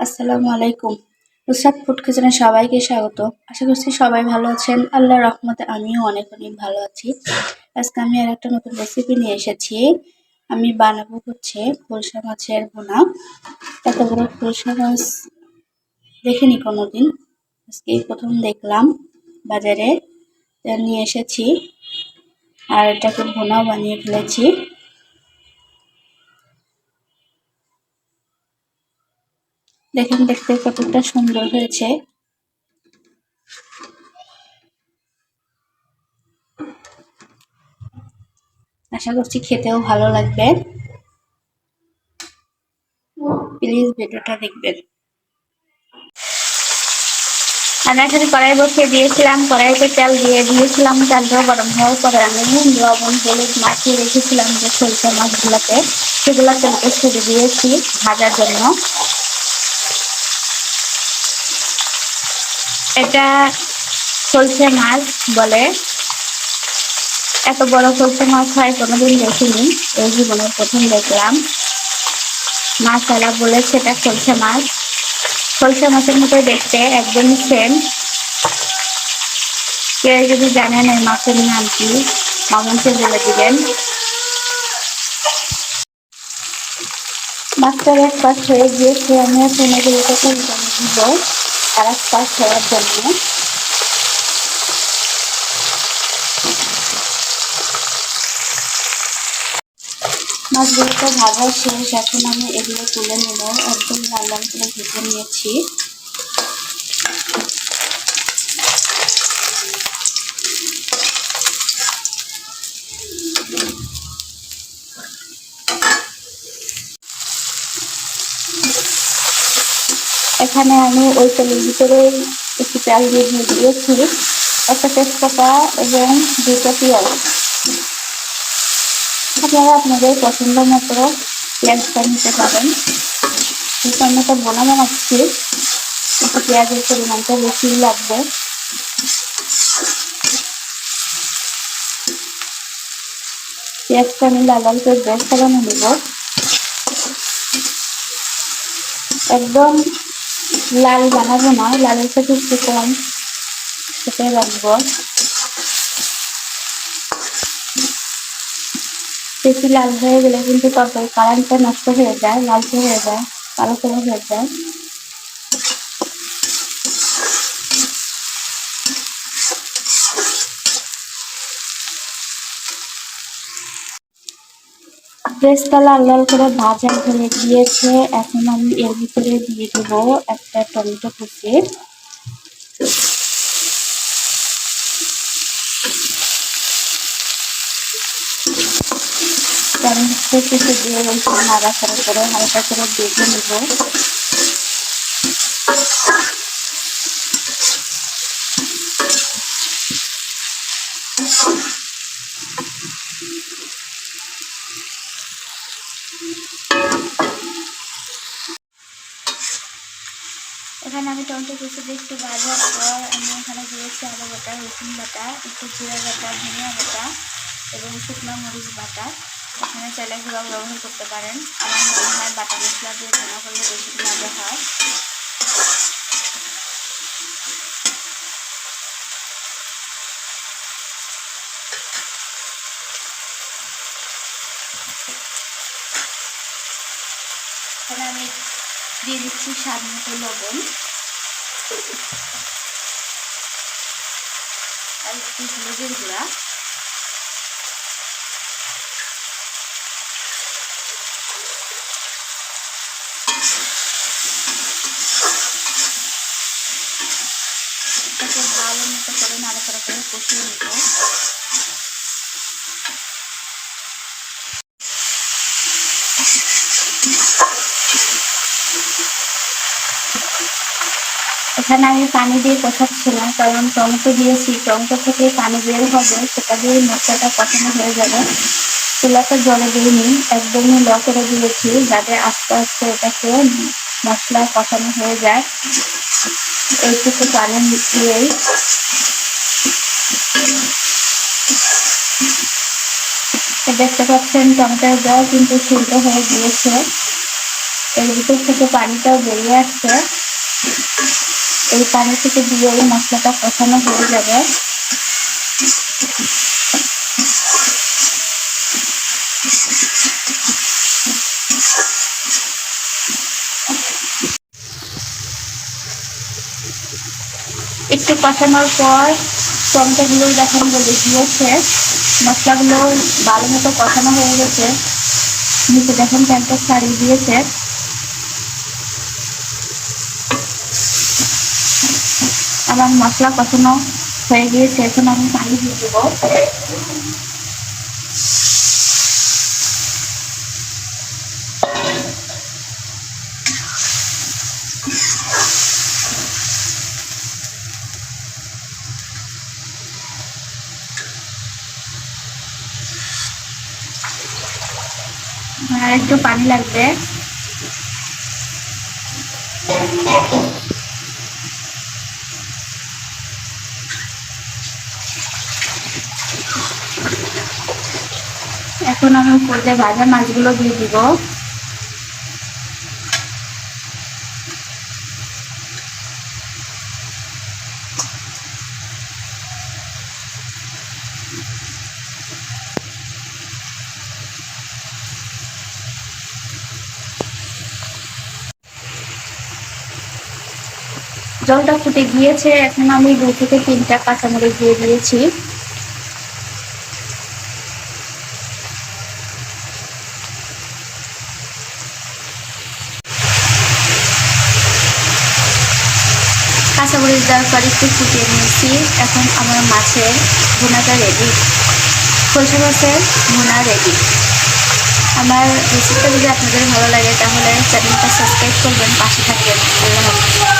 আসসালামু আলাইকুম। নুসরাত ফুড কিচেনে সবাইকে স্বাগত। আশা করছি সবাই ভালো আছেন। আল্লাহর রহমতে আমিও অনেক অনেক ভালো আছি। আজকে আমি আর একটা নতুন রেসিপি নিয়ে এসেছি। আমি বানাবো হচ্ছে ফুলসা মাছের বোনা এত বড় ফুলসা মাছ দেখিনি কোনোদিন। আজকে প্রথম দেখলাম বাজারে। নিয়ে এসেছি। আর এটাকে ভোনাও বানিয়ে ফেলেছি। দেখেন, দেখতে কতটা সুন্দর হয়েছে। আশা করছি খেতেও ভালো লাগবে। প্লিজ ভিডিওটা দেখবেন। আমি এখানে কড়াই বসিয়ে দিয়েছিলাম, কড়াইতে তেল দিয়ে দিয়েছিলাম তেলটা গরম হওয়ার পরে আমি লবণ, হলুদ মাখিয়ে রেখেছিলাম যে সরষে মাছগুলোতে সেগুলো তেলকে ছেড়ে দিয়েছি ভাজার জন্য। এটা সরষে মাছ বলে। এত বড় সরষে মাছ হয় কোনোদিন দেখিনি, এই জীবনে প্রথম দেখলাম। মাছালা বলে সেটা সরষে মাছ। সরষে মাছের মতো দেখতে, একদমই সেম কেউ যদি জানেন এই মাছের নাম কি কমেন্টে বলে দিবেন। মাছটার এক পাশ হয়ে গিয়েছে আমি এখন এগুলোকে দিব এক পাশ হওয়ার জন্য মাছগুলোকে ভাজা শেষ, এখন আমি এগুলো তুলে নেব। একদম ভালো করে ভেজে নিয়েছি। এখানে আমি ওই তেলের ভিতরে একটু তেল দিয়ে দিয়ে দিয়েছি, একটা তেজপাতা এবং দুটো পেঁয়াজ। আপনারা আপনাদের পছন্দ মতো পেঁয়াজটা নিতে পারেন। যেহেতু আমি একটা বোনা বানাচ্ছি একটু পেঁয়াজের পরিমাণটা বেশি লাগবে। পেঁয়াজটা আমি লাল লাল করে বানিয়ে নেব একদম লাল বানাবো না, লালের সাথে একটু কম। সেটাই রাখব বেশি লাল হয়ে গেলে কিন্তু তরকারি কালারটা নষ্ট হয়ে যায়, লালচে হয়ে যায়, কালো কালো হয়ে যায়। পেস্টটা লাল লাল করে ভাজা হয়ে গিয়েছে। এখন আমি এর ভিতরে দিয়ে দেবো একটা টমেটো কুচি। টমেটো কুচি দিয়ে করে হালকা করে বেঁধে নেব। এখানে আমি টমেটো কুচি একটু ভাজার পর আমি এখানে দিয়েছি আলু বাটা, রসুন বাটা, একটু জিরা বাটা, ধনিয়া বাটা এবং শুকনো মরিচ বাটা। এখানে চাইলে গুঁড়া ব্যবহার করতে পারেন। আমার মনে হয় বাটা মশলা দিয়ে রান্না করলে বেশি মজা হয়। এখানে আমি দিয়ে দিচ্ছি স্বাদ মতো লবণ। আর একটু হলুদের গুঁড়া। ভালো মতো করে নাড়াচাড়া করে কষিয়ে নেব। এখানে আমি পানি দিয়ে কষাচ্ছিলাম কারণ টমেটো দিয়েছি টমেটো থেকে পানি বের হবে, সেটা দিয়ে মশলাটা কষানো হয়ে যাবে। চুলাটা জলে দিইনি একদমই ল করে দিয়েছি, যাতে আস্তে আস্তে এটাকে মশলা কষানো হয়ে যায়। এইটুকু পানি দিয়েই। দেখতে পাচ্ছেন টমেটোর জল কিন্তু সিদ্ধ হয়ে গিয়েছে। এর ভিতর থেকে পানিটাও বেরিয়ে আসছে। এই পানি থেকে দিয়ে এই মশলাটা কষানো হয়ে যাবে। একটু কষানোর পর টমেটোগুলো দেখেন বলে দিয়েছে মশলাগুলো ভালো মতো কষানো হয়ে গেছে। নিচে দেখেন প্যান্টটা ছাড়িয়ে দিয়েছে। আমার মশলা কষানো হয়ে গিয়েছে এখন আমি পানি দিয়ে দেবো। আর একটু পানি লাগবে। এখন আমি দিয়ে ভাজা মাছগুলো দিয়ে দিব। জলটা ফুটে গিয়েছে, এখন আমি দু থেকে তিনটা কাঁচামরিচ দিয়ে দিয়েছি। কাঁচামরিচ তরকারি একটু ফুটিয়ে নিয়েছি। এখন আমার মাছের ভুনাটা রেডি সরষে মাছের ভুনা রেডি আমার রেসিপিটা যদি আপনাদের ভালো লাগে, তাহলে চ্যানেলটা সাবস্ক্রাইব করবেন, পাশে থাকবেন। আল্লাহ